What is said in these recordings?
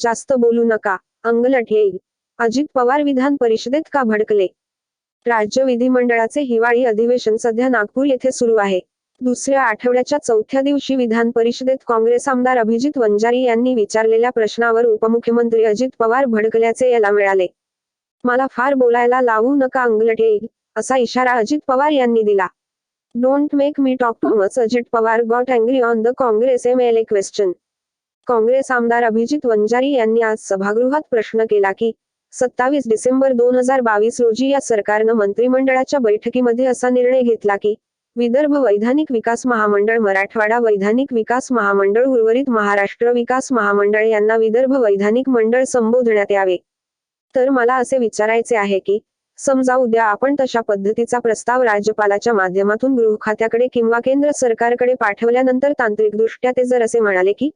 जास्त बोलू नका अंगलट येईल अजित पवार विधान परिषदेत का भडकले? राज्य विधिमंडळाचे हिवाळी अधिवेशन सध्या नागपूर येथे सुरू आहे. दुसऱ्या आठवड्याच्या चौथ्या दिवशी विधान परिषदेत काँग्रेस आमदार अभिजित वंजारी यांनी विचारलेल्या प्रश्नावर उपमुख्यमंत्री अजित पवार भडकल्याचे याला मिळाले. मला फार बोलायला लावू नका अंगलट येईल असा इशारा अजित पवार यांनी दिला. Don't make me talk too much Ajit Pawar got angry on the Congress MLA question Congress आमदार अभिजित वंजारी यांनी आज सभागृहात प्रश्न केला की सत्तावीस डिसेंबर दोन हजार बावीस रोजी या सरकारनं मंत्रिमंडळाच्या बैठकीमध्ये असा निर्णय घेतला की विदर्भ वैधानिक विकास महामंडळ मराठवाडा वैधानिक विकास महामंडळ उर्वरित महाराष्ट्र विकास महामंडळ यांना विदर्भ वैधानिक मंडळ संबोधण्यात यावे. तर मला असे विचारायचे आहे की समजा उद्या आपण तशा पद्धतीचा प्रस्ताव राज्यपालाच्या माध्यमातून गृह खात्याकडे किंवा केंद्र सरकारकडे पाठवल्यानंतर तांत्रिकदृष्ट्या ते जर असे म्हणाले की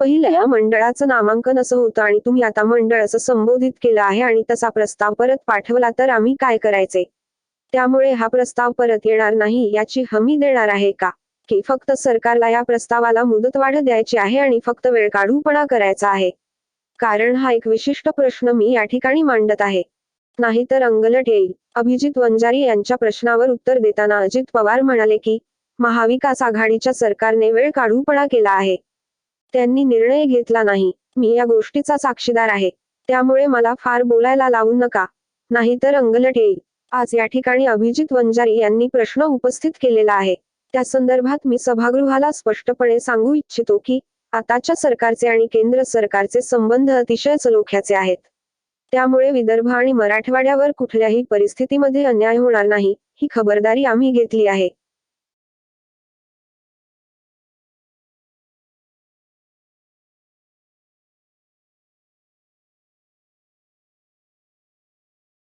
पहिलं या मंडळाचं नामांकन असं होतं आणि तुम्ही आता मंडळ असं संबोधित केलं आहे आणि तसा प्रस्ताव परत पाठवला तर आम्ही काय करायचे? त्यामुळे हा प्रस्ताव परत येणार नाही याची हमी देणार आहे का? की फक्त सरकारला या प्रस्तावाला मुदतवाढ द्यायची आहे आणि फक्त वेळ काढूपणा करायचा आहे? कारण हा एक विशिष्ट प्रश्न मी या ठिकाणी मांडत आहे. नाहीतर अंगलट येईल. अभिजित वंजारी यांच्या प्रश्नावर उत्तर देताना अजित पवार म्हणाले की महाविकास आघाडीच्या सरकारने वेळ काढूपणा केला आहे. त्यांनी निर्णय घेतला नाही. मी या गोष्टीचा साक्षीदार आहे. त्यामुळे मला फार बोलायला लावू नका. नाहीतर अंगलट येईल. आज या ठिकाणी अभिजित वंजारी यांनी प्रश्न उपस्थित केलेला आहे. त्या संदर्भात मी सभागृहाला स्पष्टपणे सांगू इच्छितो की आताच्या सरकारचे आणि केंद्र सरकारचे संबंध अतिशय सलोख्याचे आहेत. त्यामुळे विदर्भ आणि मराठवाड्यावर कुठल्याही परिस्थितीमध्ये अन्याय होणार नाही ही खबरदारी आम्ही घेतली आहे.